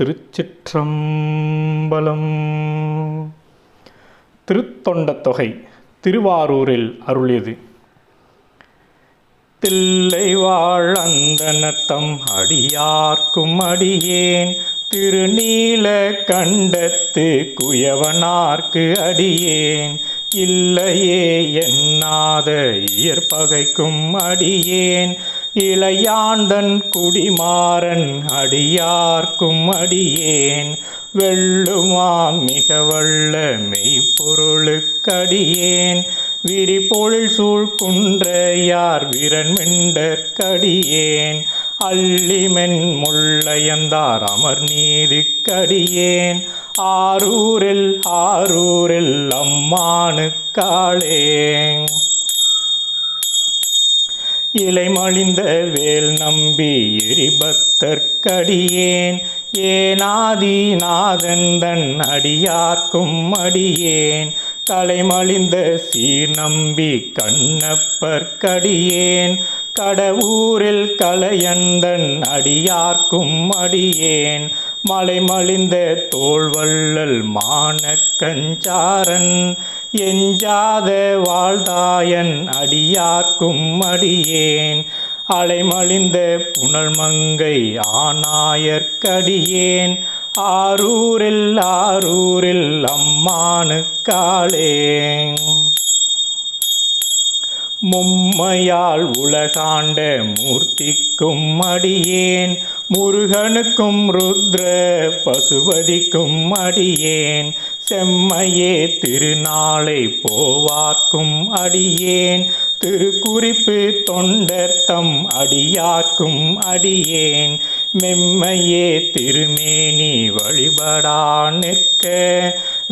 திருச்சிற்றம்பலம். திருத்தொண்ட தொகை திருவாரூரில் அருளியது. தில்லை வாழந்தனத்தம் அடியார்க்கும் அடியேன். திருநீல கண்டத்து குயவனார்க்கு அடியேன். இல்லையே என்னாத இயற்பகைக்கும் அடியேன். இளையாண்டன் குடிமாறன் அடியார்க்கும் அடியேன். வெள்ளுமாம் மிக வல்ல மெய்ப்பொருளுக்கடியேன். விரிபொழில் சூழ் குன்றையார் விரண்மெண்டற்கடியேன் அள்ளிமென் முள்ளையந்தார் அமர் நீதிக்கடியேன். ஆரூரில் ஆரூரில் அம்மானுக்காளேன். இலை மழிந்த வேல் நம்பி எரிபத்தற்கடியேன் ஏனாதி நாதந்தன் அடியார்க்கும் அடியேன். கலைமழிந்த சீர் நம்பி கண்ணப்பற்கடியேன் கடவுரில் கலையந்தன் அடியார்க்கும் அடியேன். மலைமலிந்த தோள்வள்ளல் மானக்கஞ்சாரன் எஞ்சாத வாழ்தாயன் அடியார்க்கும் அடியேன். அலைமழிந்த புனல் மங்கை ஆனாயற்கடியேன் ஆரூரில் ஆரூரில் அம்மானுக்காளே மும்மையால் உலகாண்ட மூர்த்திக்கும் அடியேன். முருகனுக்கும் ருத்ர பசுபதிக்கும் அடியேன். செம்மையே திருநாளை போவார்க்கும் அடியேன். திருக்குறிப்பு தொண்டர்த்தம் அடியார்க்கும் அடியேன். மெம்மையே திருமேனி வழிபடா நிற்க.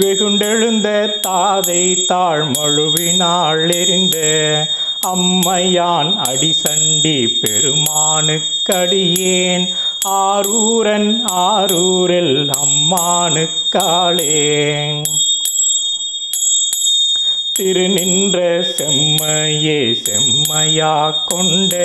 வெகுண்டெழுந்த தாதை தாழ்மழுவினாள் எரிந்த. அம்மையான் அடிசண்டி பெருமானுக்கடியேன் ஆரூரன் ஆரூரில் மானுக்காளே திருநின்ற செம்மையே செம்மையா கொண்ட.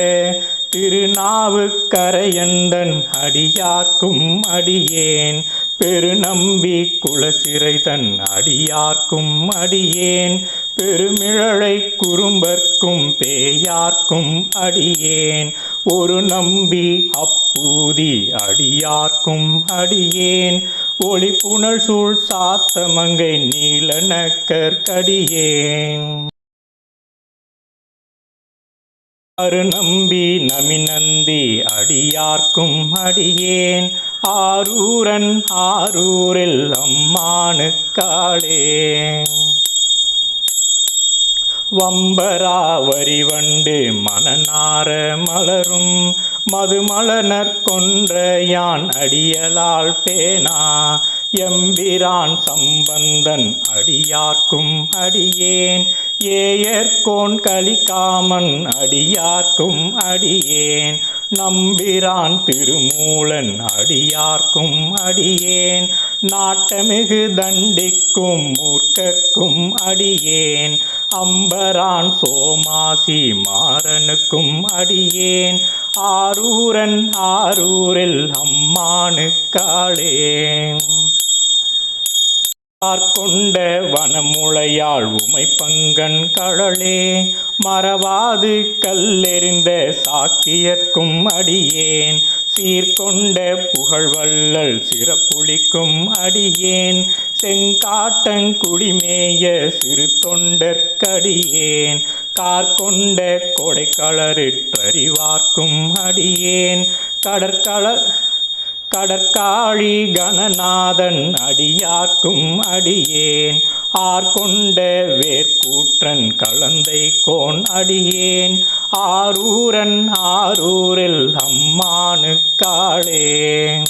திருநாவுக்கரையந்தன் அடியார்க்கும் அடியேன். பெருநம்பி குலசிறை தன் அடியார்க்கும் அடியேன். பெருமிழலை குறும்பர்க்கும் பேயார்க்கும் அடியேன். ஒரு நம்பி அப்பூதி அடியார்க்கும் அடியேன். ஒளி புனல் சூழ் சாத்தமங்கை நீலனக்கற்கடியேன் அருநம்பி நமிநந்தி அடியார்க்கும் அடியேன். ஆரூரன் ஆரூரில் அம்மானுக்காளே வம்பராவரி வண்டு மனநார மலரும். மதுமலனர் கொன்ற யான் அடியலால் பேனா. எம்பிரான் சம்பந்தன் அடியார்க்கும் அடியேன். ஏயர்கோன் கலிகாமன் அடியார்க்கும் அடியேன். நம்பிரான் திருமூலன் அடியார்க்கும் அடியேன். நாட்டமிகு தண்டிக்கும் மூர்க்கர்க்கும் அடியேன். அம்பரான் சோமாசி மாறனுக்கும் அடியேன். ஆரூரன் ஆரூரில் அம்மானு காளே கொண்ட வனமுளையாள் உமை பங்கன் கடலே மறவாது கல்லெறிந்த சாக்கியர்க்கும் அடியேன். சீர்கொண்ட புகழ்வள்ளல் சிறப்புளிக்கும் அடியேன். செங்காட்டங்குடிமேய சிறு தொண்டற்கடியேன் கார்கொண்ட கொடைக்களறிற்றறிவார்க்கும் அடியேன். கடற்கள கடற்காழி கணநாதன் அடியார்க்கும் அடியேன். ஆர்கொண்ட வேர்கூற்றன் கலந்தை கோன் அடியேன். ஆரூரன் ஆரூரில் அம்மானு அம்மானுக்காளே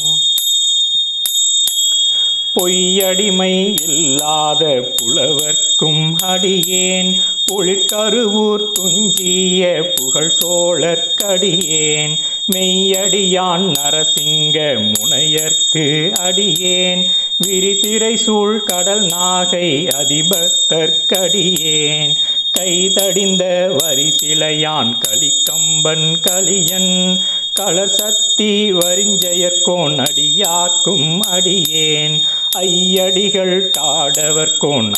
பொய்யடிமை இல்லாத புலவர்க்கும் அடியேன். பொழிற்கருவூர் துஞ்சிய புகழ் சோழர்க்கடியேன் மெய்யடியான் நரசிங்க முனையர்க்கு அடியேன். விரிதிரை சூழ் கடல் நாகை அதிபத்தற்கடியேன் கைதடிந்த வரிசிலையான் கலிக்கம்பன் கலியன் களர் சக்தி வரிஞ்செயற்கோன் அடியாக்கும் அடியேன். ஐயடிகள் காடவர்கோன்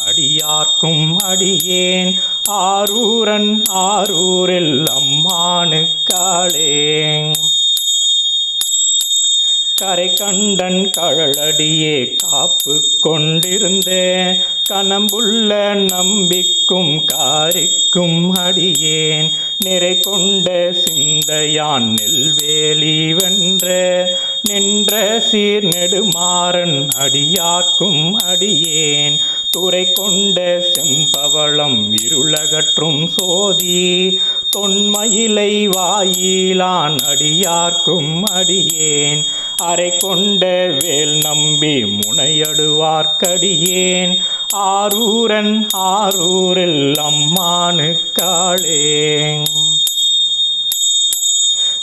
அடியார்க்கும் அடியேன். ஆரூரன் ஆரூரில் அம்மானுக்காளே கரை கண்டன் கழலடியே காப்பு கொண்டிருந்தேன். கனம்புள்ள நம்பிக்கும் காரிக்கும் அடியேன். நிறை கொண்ட சிந்தையான் நெல்வேலி வென்ற. நின்ற சீர் நெடுமாறன் அடியார்க்கும் அடியேன். துறை கொண்ட செம்பவளம் இருளகற்றும் சோதி தொன்மயிலை வாயிலான் அடியார்க்கும் அடியேன். அரை கொண்ட வேல் நம்பி முனையடுவார்க்கடியேன். ஆரூரன் ஆரூரில் அம்மானுக்காளே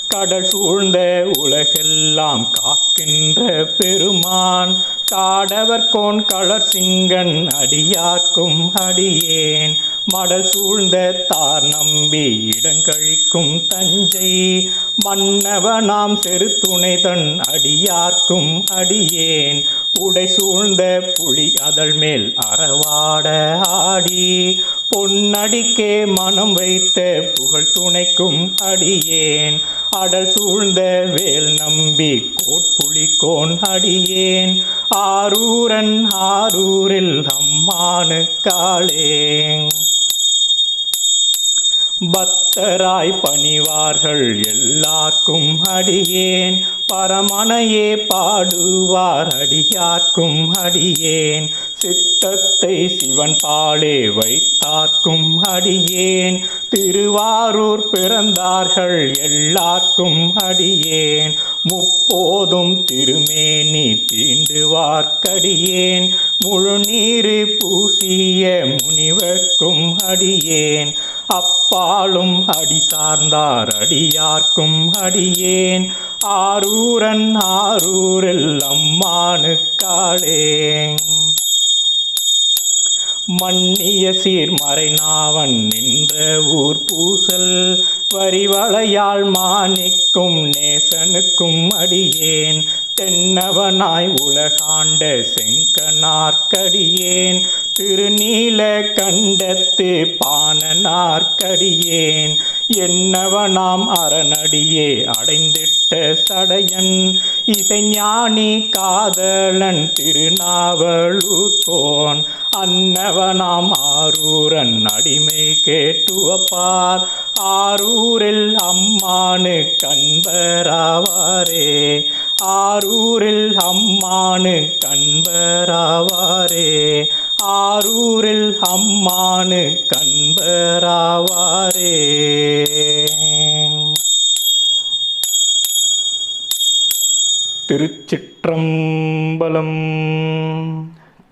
கடல் சூழ்ந்த உலகெல்லாம் காக்கின்ற பெருமான் காடவர் கோன் களர் சிங்கன் அடியார்க்கும் அடியேன். மடல் சூழ்ந்த தார் நம்பி இடங்கழிக்கும் தஞ்சை. மன்னவனாம் செருத்துணை தன் அடியார்க்கும் அடியேன். உடை சூழ்ந்த புலி அதழ் மேல் அறவாட ஆடி. பொன்னடிக்கே மனம் வைத்த புகழ் துணைக்கும் அடியேன். அடல் சூழ்ந்த வேல் நம்பி கோட்புலிக்கோன் அடியேன் ஆரூரன் ஆரூரில் அம்மானு அம்மானுக்காளே பக்தராய் பணிவார்கள் எல்லாருக்கும் அடியேன். பரமனையே பாடுவார் அடியார்க்கும் அடியேன். சித்தத்தை சிவன் பாலே வைத்தார்க்கும் அடியேன். திருவாரூர் பிறந்தார்கள் எல்லார்க்கும் அடியேன். முப்போதும் திருமேனி தீண்டுவார்க்கடியேன் முழுநீரு பூசிய முனிவர்க்கும் அடியேன். அப்பாலும் அடி சார்ந்தார் அடியார்க்கும் அடியேன். ஆரூரன் ஆரூரில் அம்மானுக்காளே மன்னிய சீர்மறைநாவன் நின்ற ஊர் பூசல் வரிவளையால் மாணிக்கும் நேசனுக்கும் அடியேன். தென்னவனாய் உலகாண்ட செங்கனார்க்கடியேன். திருநீல கண்டத்து பானனார்க்கடியேன் என்னவனாம் அரணடியே அடைந்திட்ட சடையன். இசைஞானி காதலன் திருநாவலூர்கோன் அன்னவனாம் ஆரூரன் அடிமை கேட்டுவப்பார். ஆரூரில் அம்மானு கண்பராவாரே. ஆரூரில் அம்மானு கண்பராவாரே. ஆரூரில் அம்மானு கண்பராவாரே. திருச்சிற்றம்பலம்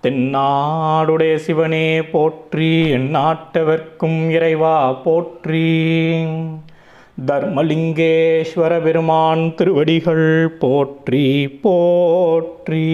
தென்னாடுடைய சிவனே போற்றி எந்நாட்டவர்க்கும் இறைவா போற்றி. தர்மலிங்கேஸ்வர பெருமான் திருவடிகள் போற்றி போற்றி.